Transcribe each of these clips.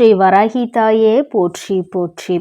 ஸ்ரீ வராகி தாயே போற்றி போற்றி.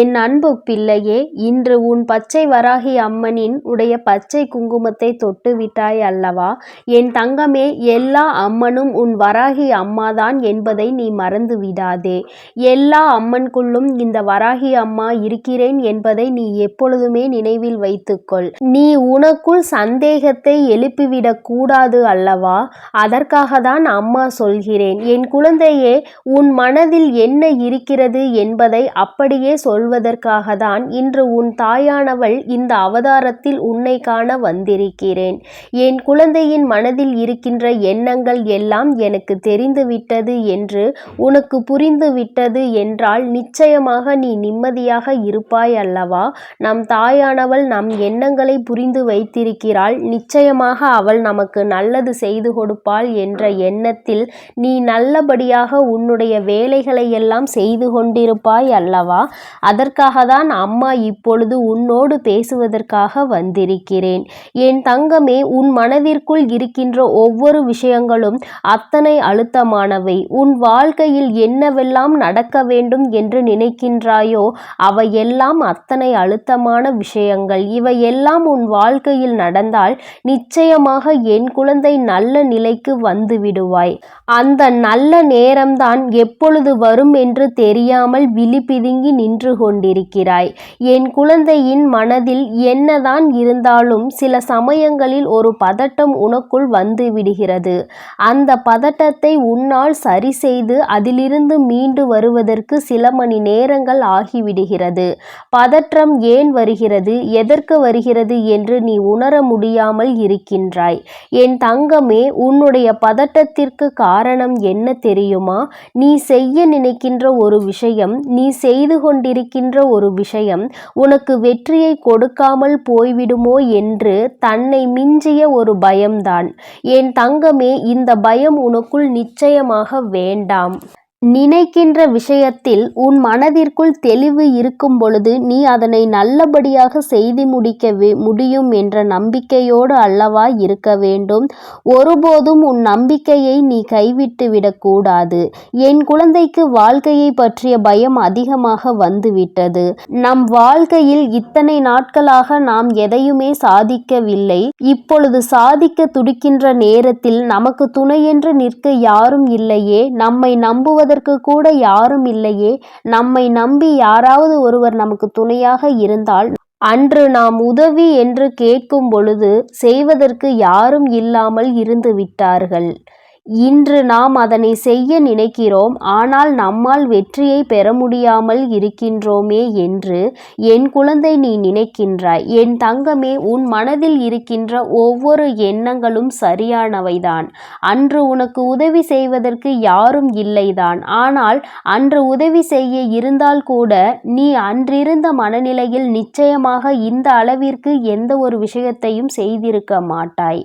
என் அன்பு பிள்ளையே இன்று உன் பச்சை வராகி அம்மனின் உடைய பச்சை குங்குமத்தை தொட்டு விட்டாய் அல்லவா? என் தங்கமே எல்லா அம்மனும் உன் வராகி அம்மாதான் என்பதை நீ மறந்து விடாதே. எல்லா அம்மன்குள்ளும் இந்த வராகி அம்மா இருக்கிறேன் என்பதை நீ எப்பொழுதுமே நினைவில் வைத்துக்கொள். நீ உனக்குள் சந்தேகத்தை எழுப்பிவிடக் கூடாது அல்லவா? அதற்காக தான் அம்மா சொல்கிறேன். என் குழந்தையே உன் மனதில் என்ன இருக்கிறது என்பதை அப்படியே சொல்வதற்காகத்தான் இன்று உன் தாயானவள் இந்த அவதாரத்தில் உன்னை காண வந்திருக்கிறேன். என் குழந்தையின் மனதில் இருக்கின்ற எண்ணங்கள் எல்லாம் எனக்கு தெரிந்துவிட்டது என்று உனக்கு புரிந்துவிட்டது என்றால் நிச்சயமாக நீ நிம்மதியாக இருப்பாய் அல்லவா? நம் தாயானவள் நம் எண்ணங்களை புரிந்து வைத்திருக்கிறாள். நிச்சயமாக அவள் நமக்கு நல்லது செய்து கொடுப்பாள் என்ற எண்ணத்தில் நீ நல்லபடியாக உன்னுடைய வேலை வேலைகளை எல்லாம் செய்து கொண்டிருப்பாய் அல்லவா? அதற்காக தான் அம்மா இப்பொழுது உன்னோடு பேசுவதற்காக வந்திருக்கிறேன். என் தங்கமே உன் மனதிற்குள் இருக்கின்ற ஒவ்வொரு விஷயங்களும் அத்தனை அழுத்தமானவை. உன் வாழ்க்கையில் என்னவெல்லாம் நடக்க வேண்டும் என்று நினைக்கின்றாயோ அவையெல்லாம் அத்தனை அழுத்தமான விஷயங்கள். இவையெல்லாம் உன் வாழ்க்கையில் நடந்தால் நிச்சயமாக என் குழந்தை நல்ல நிலைக்கு வந்து விடுவாய் அந்த நல்ல நேரம்தான் எப்பொழுது வரும் என்று தெரியாமல் விழி பிதுங்கி நின்று கொண்டிருக்கிறாய். என் குழந்தையின் மனதில் என்னதான் இருந்தாலும் சில சமயங்களில் ஒரு பதட்டம் உனக்குள் வந்து விடுகிறது அந்த பதட்டத்தை உன்னால் சரி செய்து அதிலிருந்து மீண்டு வருவதற்கு சில மணி நேரங்கள் ஆகிவிடுகிறது. பதற்றம் ஏன் வருகிறது? எதற்கு வருகிறது என்று நீ உணர முடியாமல் இருக்கின்றாய். என் தங்கமே உன்னுடைய பதட்டத்திற்கு காரணம் என்ன தெரியுமா? நீ செய்ய நினைக்கின்ற ஒரு விஷயம் நீ செய்து கொண்டிருக்கின்ற ஒரு விஷயம் உனக்கு வெற்றியை கொடுக்காமல் போய்விடுமோ என்று தன்னை மிஞ்சிய ஒரு பயம்தான். என் தங்கமே இந்த பயம் உனக்குள் நிச்சயமாக வேண்டாம். நினைக்கின்ற விஷயத்தில் உன் மனதிற்குள் தெளிவு இருக்கும் பொழுது நீ அதனை நல்லபடியாக செய்து முடிக்க முடியும் என்ற நம்பிக்கையோடு அல்லவா இருக்க வேண்டும்? ஒருபோதும் உன் நம்பிக்கையை நீ கைவிட்டு விடக்கூடாது. என் குழந்தைக்கு வாழ்க்கையை பற்றிய பயம் அதிகமாக வந்துவிட்டது. நம் வாழ்க்கையில் இத்தனை நாட்களாக நாம் எதையுமே சாதிக்கவில்லை. இப்பொழுது சாதிக்க துடிக்கின்ற நேரத்தில் நமக்கு துணையென்று நிற்க யாரும் இல்லையே. நம்மை நம்புவது செய்வதற்கு கூட யாரும் இல்லையே. நம்மை நம்பி யாராவது ஒருவர் நமக்கு துணையாக இருந்தால் அன்று நாம் உதவி என்று கேட்கும் பொழுது செய்வதற்கு யாரும் இல்லாமல் இருந்து விட்டார்கள். இன்று நாம் அதனை செய்ய நினைக்கிறோம் ஆனால் நம்மால் வெற்றியை பெற முடியாமல் இருக்கின்றோமே என்று என் குழந்தை நீ நினைக்கின்றாய். என் தங்கமே உன் மனதில் இருக்கின்ற ஒவ்வொரு எண்ணங்களும் சரியானவைதான். அன்று உனக்கு உதவி செய்வதற்கு யாரும் இல்லைதான். ஆனால் அன்று உதவி செய்ய இருந்தால் கூட நீ அன்றிருந்த மனநிலையில் நிச்சயமாக இந்த அளவிற்கு எந்த ஒரு விஷயத்தையும் செய்திருக்க மாட்டாய்.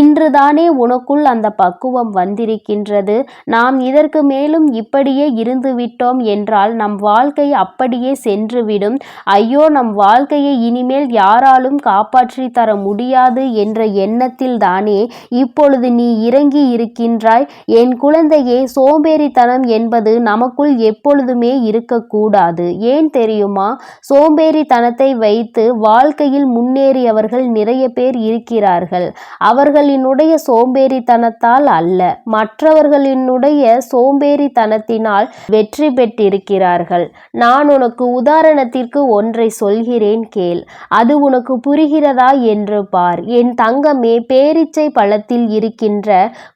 இன்றுதானே உனக்குள் அந்த பக்குவம் வந்திருக்கின்றது. நாம் இதற்கு மேலும் இப்படியே இருந்துவிட்டோம் என்றால் நம் வாழ்க்கை அப்படியே சென்றுவிடும். ஐயோ நம் வாழ்க்கையை இனிமேல் யாராலும் காப்பாற்றி தர முடியாது என்ற எண்ணத்தில் தானே இப்பொழுது நீ இறங்கி இருக்கின்றாய். என் குழந்தையே சோம்பேறித்தனம் என்பது நமக்குள் எப்பொழுதுமே இருக்கக்கூடாது. ஏன் தெரியுமா? சோம்பேறித்தனத்தை வைத்து வாழ்க்கையில் முன்னேறியவர்கள் நிறைய பேர் இருக்கிறார்கள். அவர்களினுடைய சோம்பேறித்தனத்தால் அல்ல. மற்றவர்களினுடைய சோம்பேறித்தனத்தினால் வெற்றி பெற்றிருக்கிறார்கள். நான் உனக்கு உதாரணத்திற்கு ஒன்றை சொல்கிறேன் கேள். அது உனக்கு புரிகிறதா என்று பார். என் தங்கமே பேரிச்சை பழத்தில் இருக்கின்ற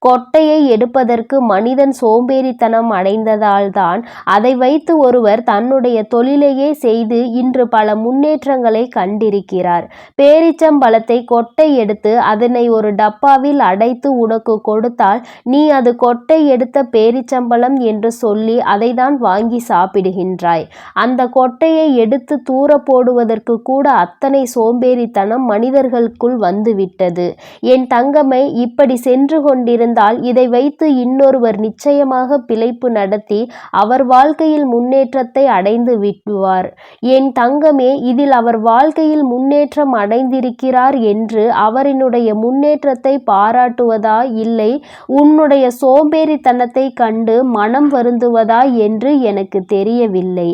கொட்டையை எடுப்பதற்கு மனிதன் சோம்பேறித்தனம் அடைந்ததால்தான் அதை வைத்து ஒருவர் தன்னுடைய தொழிலையே செய்து இன்று பல முன்னேற்றங்களை கண்டிருக்கிறார். பேரிச்சம்பழத்தை கொட்டை எடுத்து அதனை ஒரு டப்பாவில் அடைத்து உனக்கு கொடுத்தால் நீ அது கொட்டை எடுத்த பேரிச்சம்பளம் என்று சொல்லி அதை தான் வாங்கி சாப்பிடுகின்றாய். அந்த கொட்டையை எடுத்து தூர போடுவதற்கு கூட அத்தனை சோம்பேறித்தனம் மனிதர்களுக்குள் வந்துவிட்டது. என் தங்கமை இப்படி சென்று கொண்டிருந்தால் இதை வைத்து இன்னொருவர் நிச்சயமாக பிழைப்பு நடத்தி அவர் வாழ்க்கையில் முன்னேற்றத்தை அடைந்து விடுவார். என் தங்கமே இதில் அவர் வாழ்க்கையில் முன்னேற்றம் அடைந்திருக்கிறார் என்று அவரினுடைய முன்னேற்றத்தை பாராட்டுவதா இல்லை உன் உன்னுடைய சோம்பேறித்தனத்தை கண்டு மனம் வருந்துவதா என்று எனக்கு தெரியவில்லை.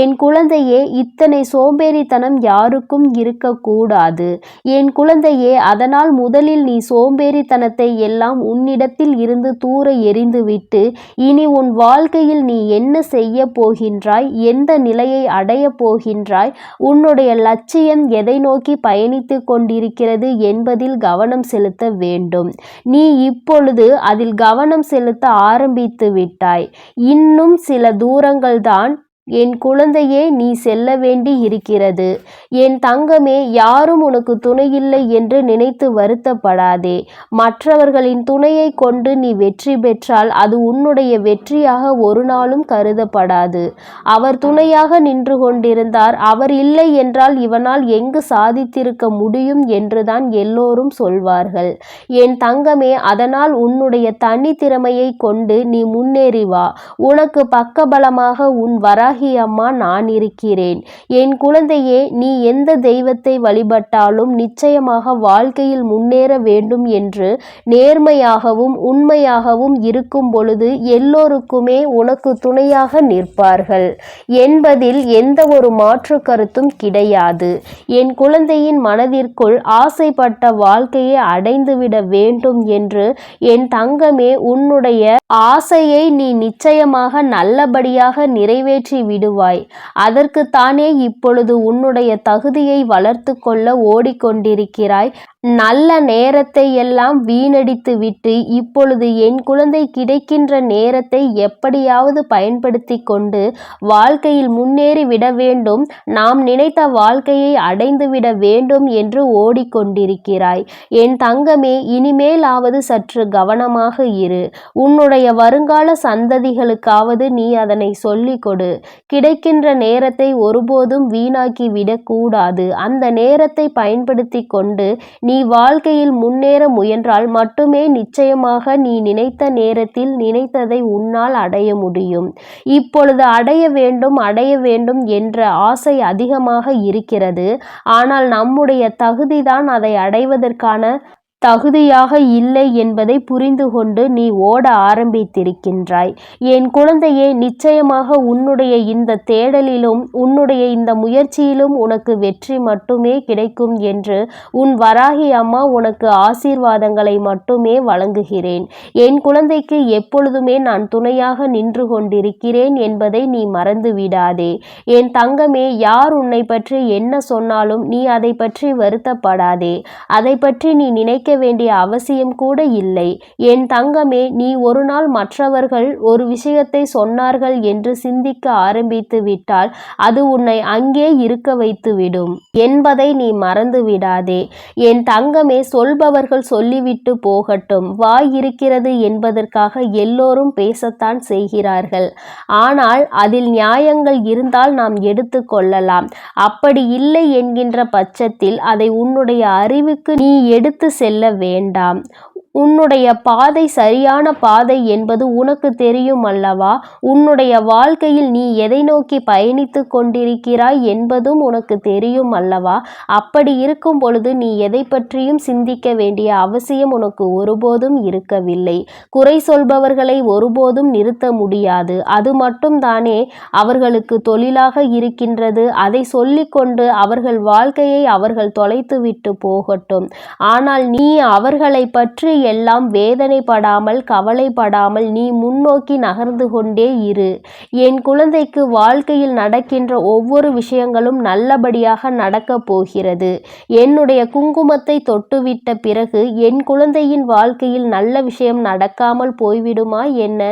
என் குழந்தையே இத்தனை சோம்பேறித்தனம் யாருக்கும் இருக்கக்கூடாது. என் குழந்தையே அதனால் முதலில் நீ சோம்பேறித்தனத்தை எல்லாம் உன்னிடத்தில் இருந்து தூர எறிந்துவிட்டு இனி உன் வாழ்க்கையில் நீ என்ன செய்ய போகின்றாய் எந்த நிலையை அடைய போகின்றாய் உன்னுடைய லட்சியம் எதை நோக்கி பயணித்து கொண்டிருக்கிறது என்பதில் கவனம் செலுத்த வேண்டும். நீ இப்பொழுது அதில் கவனம் செலுத்த ஆரம்பித்து விட்டாய். இன்னும் சில தூரங்கள்தான் என் குழந்தையே நீ செல்ல வேண்டி இருக்கிறது. என் தங்கமே யாரும் உனக்கு துணையில்லை என்று நினைத்து வருத்தப்படாதே. மற்றவர்களின் துணையை கொண்டு நீ வெற்றி பெற்றால் அது உன்னுடைய வெற்றியாக ஒரு நாளும் கருதப்படாது. அவர் துணையாக நின்று கொண்டிருந்தார். அவர் இல்லை என்றால் இவனால் எங்கு சாதித்திருக்க முடியும் என்றுதான் எல்லோரும் சொல்வார்கள். என் தங்கமே அதனால் உன்னுடைய தனித்திறமையை கொண்டு நீ முன்னேறி வா. உனக்கு பக்கபலமாக உன் வராகி அம்மா நான் இருக்கிறேன். என் குழந்தையே நீ எந்த தெய்வத்தை வழிபட்டாலும் நிச்சயமாக வாழ்க்கையில் முன்னேற வேண்டும் என்று நேர்மையாகவும் உண்மையாகவும் இருக்கும் பொழுது எல்லோருக்குமே உனக்கு துணையாக நிற்பார்கள். என்பதில் எந்த ஒரு மாற்று கருத்தும் கிடையாது. என் குழந்தையின் மனதிற்குள் ஆசைப்பட்ட வாழ்க்கையை அடைந்துவிட வேண்டும் என்று என் தங்கமே உன்னுடைய ஆசையை நீ நிச்சயமாக நல்லபடியாக நிறைவேற்றி விடுவாய். அதற்குத்தானே இப்பொழுது உன்னுடைய தகுதியை வளர்த்து கொள்ள ஓடிக்கொண்டிருக்கிறாய். நல்ல நேரத்தை எல்லாம் வீணடித்து விட்டு இப்பொழுது என் குழந்தை கிடைக்கின்ற நேரத்தை எப்படியாவது பயன்படுத்தி கொண்டு வாழ்க்கையில் முன்னேறி விட வேண்டும். நாம் நினைத்த வாழ்க்கையை அடைந்து விட வேண்டும் என்று ஓடிக்கொண்டிருக்கிறாய். என் தங்கமே இனிமேலாவது சற்று கவனமாக இரு. உன்னுடைய வருங்கால சந்ததிகளுக்காவது நீ அதனை சொல்லிக் கொடு. கிடைக்கின்ற நேரத்தை ஒருபோதும் வீணாக்கி விடக்கூடாது அந்த நேரத்தை பயன்படுத்தி கொண்டு நீ வாழ்க்கையில் முன்னேற முயன்றால் மட்டுமே நிச்சயமாக நீ நினைத்த நேரத்தில் நினைத்ததை உன்னால் அடைய முடியும். இப்பொழுது அடைய வேண்டும் அடைய வேண்டும் என்ற ஆசை அதிகமாக இருக்கிறது. ஆனால் நம்முடைய தகுதிதான் அதை அடைவதற்கான தகுதியாக இல்லை என்பதை புரிந்து கொண்டு நீ ஓட ஆரம்பித்திருக்கின்றாய். என் குழந்தையே நிச்சயமாக உன்னுடைய இந்த தேடலிலும் உன்னுடைய இந்த முயற்சியிலும் உனக்கு வெற்றி மட்டுமே கிடைக்கும் என்று உன் வராகி அம்மா உனக்கு ஆசீர்வாதங்களை மட்டுமே வழங்குகிறேன். என் குழந்தைக்கு எப்பொழுதுமே நான் துணையாக நின்று கொண்டிருக்கிறேன் என்பதை நீ மறந்து விடாதே என் தங்கமே யார் உன்னை பற்றி என்ன சொன்னாலும் நீ அதை பற்றி வருத்தப்படாதே. அதை பற்றி நீ நினைக்க வேண்டிய அவசியம் கூட இல்லை. என் தங்கமே நீ ஒரு நாள் மற்றவர்கள் ஒரு விஷயத்தை சொன்னார்கள் என்று சிந்திக்க ஆரம்பித்து விட்டால் அது உன்னை அங்கே இருக்க வைத்து விடும் என்பதை நீ மறந்து விடாதே. என் தங்கமே சொல்பவர்கள் சொல்லிவிட்டு போகட்டும். வாய் இருக்கிறது என்பதற்காக எல்லோரும் பேசத்தான் செய்கிறார்கள். ஆனால் அதில் நியாயங்கள் இருந்தால் நாம் எடுத்து கொள்ளலாம். அப்படி இல்லை என்கின்ற பட்சத்தில் அதை உன்னுடைய அறிவுக்கு நீ எடுத்து செல்ல வேண்டாம். உன்னுடைய பாதை சரியான பாதை என்பது உனக்கு தெரியும் அல்லவா? உன்னுடைய வாழ்க்கையில் நீ எதை நோக்கி பயணித்து கொண்டிருக்கிறாய் என்பதும் உனக்கு தெரியும் அல்லவா? அப்படி இருக்கும் பொழுது நீ எதை பற்றியும் சிந்திக்க வேண்டிய அவசியம் உனக்கு ஒருபோதும் இருக்கவில்லை. குறை சொல்பவர்களை ஒருபோதும் நிறுத்த முடியாது. அது மட்டும் தானே அவர்களுக்கு தொழிலாக இருக்கின்றது. அதை சொல்லிக்கொண்டு அவர்கள் வாழ்க்கையை அவர்கள் தொலைத்துவிட்டு போகட்டும். ஆனால் நீ அவர்களை பற்றி எல்லாம் வேதனைப்படாமல் கவலைப்படாமல் நீ முன்னோக்கி நகர்ந்து கொண்டே இரு. என் குழந்தைக்கு வாழ்க்கையில் நடக்கின்ற ஒவ்வொரு விஷயங்களும் நல்லபடியாக நடக்கப் போகிறது. என்னுடைய குங்குமத்தை தொட்டுவிட்ட பிறகு என் குழந்தையின் வாழ்க்கையில் நல்ல விஷயம் நடக்காமல் போய்விடுமா என்ன?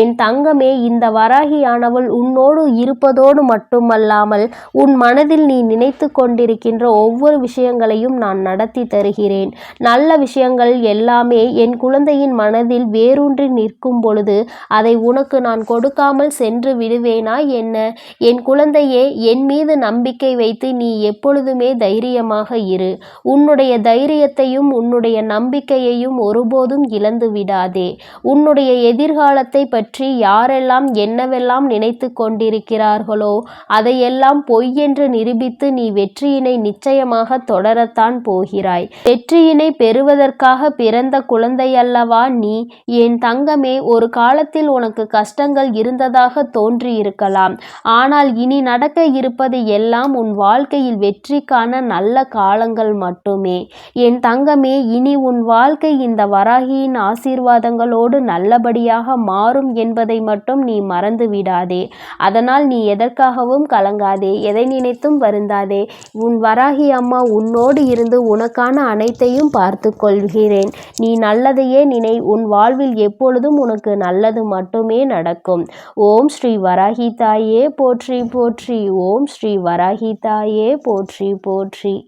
என் தங்கமே இந்த வராகியானவள் உன்னோடு இருப்பதோடு மட்டுமல்லாமல் உன் மனதில் நீ நினைத்து கொண்டிருக்கின்ற ஒவ்வொரு விஷயங்களையும் நான் நடத்தி தருகிறேன். நல்ல விஷயங்கள் எல்லாம் என் குழந்தையின் மனதில் வேரூன்றி நிற்கும் பொழுது அதை உனக்கு நான் கொடுக்காமல் சென்று விடுவேனா என்ன? என் குழந்தையே என் மீது நம்பிக்கை வைத்து நீ எப்பொழுதுமே தைரியமாக இரு. உன்னுடைய தைரியத்தையும் உன்னுடைய நம்பிக்கையையும் ஒருபோதும் இழந்து விடாதே. உன்னுடைய எதிர்காலத்தை பற்றி யாரெல்லாம் என்னவெல்லாம் நினைத்து கொண்டிருக்கிறார்களோ அதையெல்லாம் பொய் என்று நிரூபித்து நீ வெற்றியினை நிச்சயமாக தொடரத்தான் போகிறாய். வெற்றியினை பெறுவதற்காக பிறந்த குழந்தையல்லவா நீ? என் தங்கமே ஒரு காலத்தில் உனக்கு கஷ்டங்கள் இருந்ததாக தோன்றியிருக்கலாம். ஆனால் இனி நடக்க இருப்பது எல்லாம் உன் வாழ்க்கையில் வெற்றிக்கான நல்ல காலங்கள் மட்டுமே. என் தங்கமே இனி உன் வாழ்க்கை இந்த வராகியின் ஆசீர்வாதங்களோடு நல்லபடியாக மாறும் என்பதை மட்டும் நீ மறந்து விடாதே அதனால் நீ எதற்காகவும் கலங்காதே எதை நினைத்தும் வருந்தாதே. உன் வராகி அம்மா உன்னோடு இருந்து உனக்கான அனைத்தையும் பார்த்து கொள்கிறேன். நீ நல்லதையே நினை. உன் வாழ்வில் எப்பொழுதும் உனக்கு நல்லது மட்டுமே நடக்கும். ஓம் ஸ்ரீ வராகி தாயே போற்றி போற்றி. ஓம் ஸ்ரீ வராகி தாயே போற்றி போற்றி.